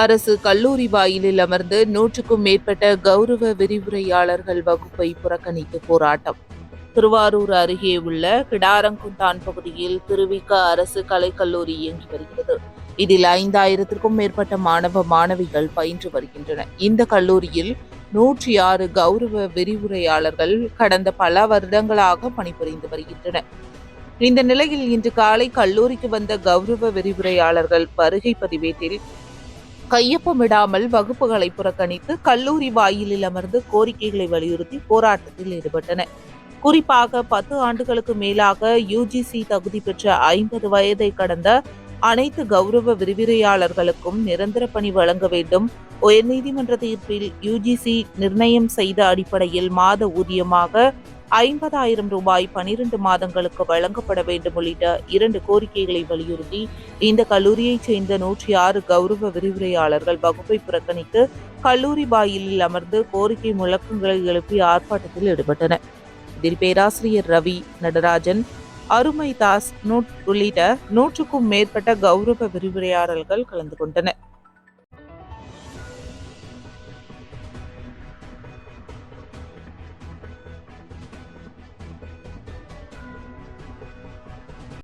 அரசு கல்லூரி வாயிலில் அமர்ந்து நூற்றுக்கும் மேற்பட்ட கௌரவ விரிவுரையாளர்கள் வகுப்பை புறக்கணித்து போராட்டம். திருவாரூர் அருகே உள்ள கிடாரங்குந்தான் பகுதியில் திருவிக அரசு கலைக்கல்லூரி இயங்கி வருகிறது. இதில் ஐந்தாயிரத்திற்கும் மேற்பட்ட மாணவ மாணவிகள் பயின்று வருகின்றனர் இந்த கல்லூரியில் நூற்றி ஆறு கௌரவ விரிவுரையாளர்கள் கடந்த பல வருடங்களாக பணிபுரிந்து வருகின்றனர். இந்த நிலையில் இன்று காலை கல்லூரிக்கு வந்த கௌரவ விரிவுரையாளர்கள் வருகை பதிவேட்டில் கையொப்பமிடாமல் வகுப்புகளை புறக்கணித்து கல்லூரி வாயிலில் அமர்ந்து கோரிக்கைகளை வலியுறுத்தி போராட்டத்தில் ஈடுபட்டனர் குறிப்பாக பத்து ஆண்டுகளுக்கு மேலாக யுஜிசி தகுதி பெற்ற ஐம்பது வயதை கடந்த அனைத்து கௌரவ விரிவுரையாளர்களுக்கும் நிரந்தர பணி வழங்க வேண்டும். உயர்நீதிமன்ற தீர்ப்பில் யுஜிசி நிர்ணயம் செய்த அடிப்படையில் மாத ஊதியமாக ஐம்பதாயிரம் ரூபாய் பனிரெண்டு மாதங்களுக்கு வழங்கப்பட வேண்டும் உள்ளிட்ட இரண்டு கோரிக்கைகளை வலியுறுத்தி இந்த கல்லூரியைச் சேர்ந்த நூற்றி ஆறு கௌரவ விரிவுரையாளர்கள் வகுப்பை புறக்கணித்து கல்லூரி வாயிலில் அமர்ந்து கோரிக்கை முழக்கங்களை எழுப்பி ஆர்ப்பாட்டத்தில் ஈடுபட்டனர். இதில் பேராசிரியர் ரவி நடராஜன் அருமை தாஸ் நூட் உள்ளிட்ட நூற்றுக்கும் மேற்பட்ட கௌரவ விரிவுரையாளர்கள் கலந்து கொண்டனர்